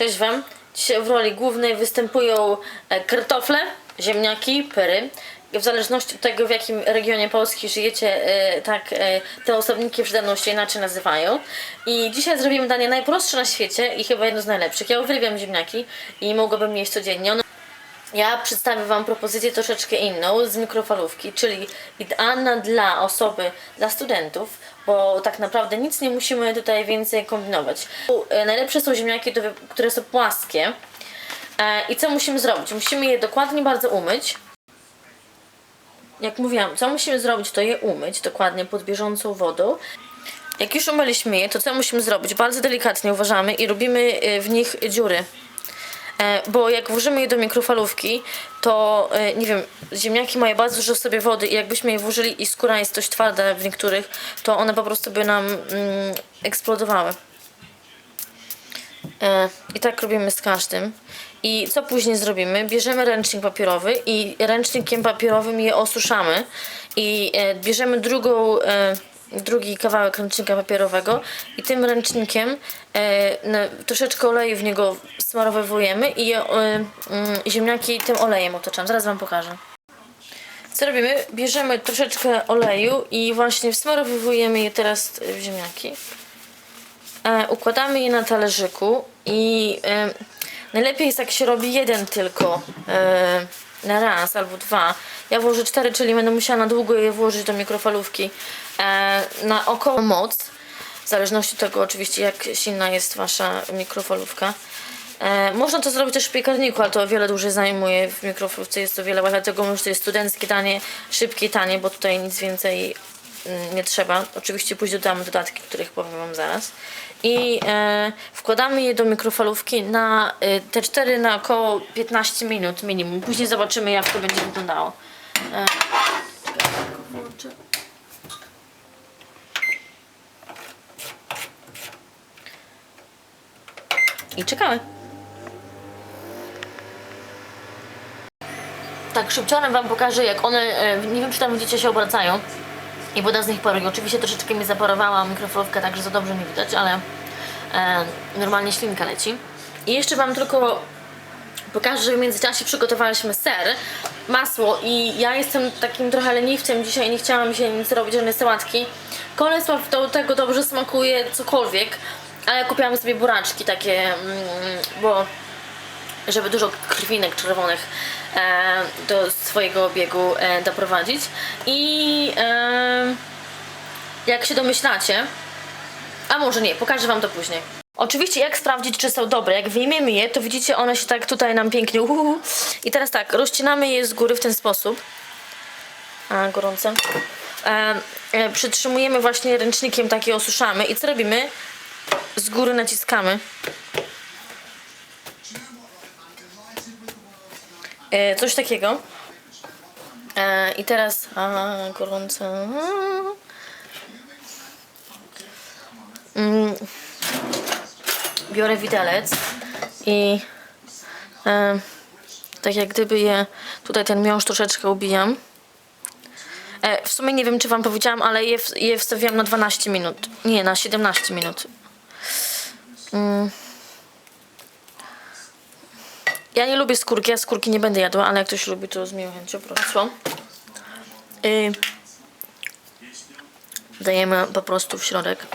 Cześć Wam. Dzisiaj w roli głównej występują e, kartofle, ziemniaki, pyry. W zależności od tego, w jakim regionie Polski żyjecie, e, tak e, te osobniki przede mną się inaczej nazywają. I dzisiaj zrobimy danie najprostsze na świecie i chyba jedno z najlepszych. Ja uwielbiam ziemniaki i mogłabym jeść codziennie. One ja przedstawię Wam propozycję troszeczkę inną z mikrofalówki, czyli idealna dla osoby, dla studentów, bo tak naprawdę nic nie musimy tutaj więcej kombinować. E, Najlepsze są ziemniaki, które są płaskie. E, I co musimy zrobić? Musimy je dokładnie bardzo umyć. Jak mówiłam, co musimy zrobić, to je umyć dokładnie pod bieżącą wodą. Jak już umyliśmy je, to co musimy zrobić? Bardzo delikatnie uważamy i robimy e, w nich dziury. E, Bo jak włożymy je do mikrofalówki, to e, nie wiem, ziemniaki mają bardzo dużo w sobie wody i jakbyśmy je włożyli i skóra jest dość twarda w niektórych, to one po prostu by nam mm, eksplodowały. E, I tak robimy z każdym. I co później zrobimy? Bierzemy ręcznik papierowy i ręcznikiem papierowym je osuszamy. I bierzemy drugą, drugi kawałek ręcznika papierowego i tym ręcznikiem e, na, troszeczkę oleju w niego smarowywujemy i e, mm, ziemniaki tym olejem otaczam. Zaraz Wam pokażę. Co robimy? Bierzemy troszeczkę oleju i właśnie wsmarowywujemy je teraz w ziemniaki. E, układamy je na talerzyku i e, najlepiej jest jak się robi jeden tylko e, na raz albo dwa. Ja włożę cztery, czyli będę musiała na długo je włożyć do mikrofalówki e, na około moc. W zależności od tego oczywiście jak silna jest wasza mikrofalówka. E, można to zrobić też w piekarniku, ale to o wiele dłużej zajmuje. W mikrofalówce jest to wiele łatwiej, dlatego mówię, że to jest studenckie tanie, szybkie tanie, bo tutaj nic więcej mm, nie trzeba. Oczywiście później dodamy dodatki, których powiem Wam zaraz. I e, wkładamy je do mikrofalówki na e, te 4 na około 15 minut minimum. Później zobaczymy jak to będzie wyglądało. I czekamy. Tak, szybciorem Wam pokażę, jak one, e, nie wiem czy tam widzicie, się obracają i woda z nich paruje. Oczywiście troszeczkę mi zaparowała mikrofalówka, także za dobrze nie widać, ale e, normalnie ślinka leci. I jeszcze Wam tylko pokażę, że w międzyczasie przygotowaliśmy ser, masło i ja jestem takim trochę leniwcem dzisiaj nie chciałam się nic robić, żadnej sałatki. Kolesław do tego dobrze smakuje cokolwiek, ale kupiłam sobie buraczki takie, mm, bo żeby dużo krwinek czerwonych e, do swojego obiegu e, doprowadzić. I e, jak się domyślacie, a może nie, pokażę Wam to później. Oczywiście jak sprawdzić, czy są dobre. Jak wyjmiemy je, to widzicie, one się tak tutaj nam pięknie uhuhu. I teraz tak, rozcinamy je z góry w ten sposób. A, gorące. E, e, przytrzymujemy właśnie ręcznikiem, takie osuszamy. I co robimy? Z góry naciskamy. E, coś takiego. E, I teraz. A, gorące. Mm, biorę widelec i e, tak jak gdyby je tutaj ten miąższ troszeczkę ubijam. E, w sumie nie wiem, czy wam powiedziałam, ale je, je wstawiłam na 12 minut. Nie, na 17 minut. Mm. Ja nie lubię skórki, ja skórki nie będę jadła, ale jak ktoś lubi, to z miłą chęcią proszę. Y, dajemy po prostu w środek.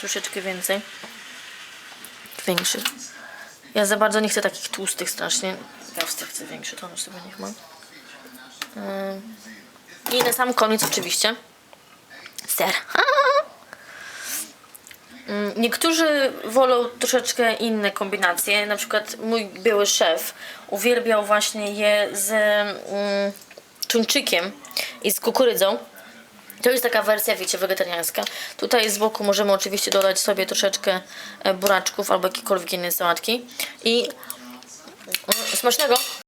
Troszeczkę więcej. Większy. Ja za bardzo nie chcę takich tłustych strasznie. Gawsty chcę większy, to on sobie niech ma. I na sam koniec oczywiście ser. Mm, Niektórzy wolą troszeczkę inne kombinacje. Na przykład mój były szef uwielbiał właśnie je z mm, tuńczykiem i z kukurydzą. To jest taka wersja, wiecie, wegetariańska. Tutaj z boku możemy oczywiście dodać sobie troszeczkę e, buraczków albo jakiejkolwiek innej sałatki. I mm, smacznego!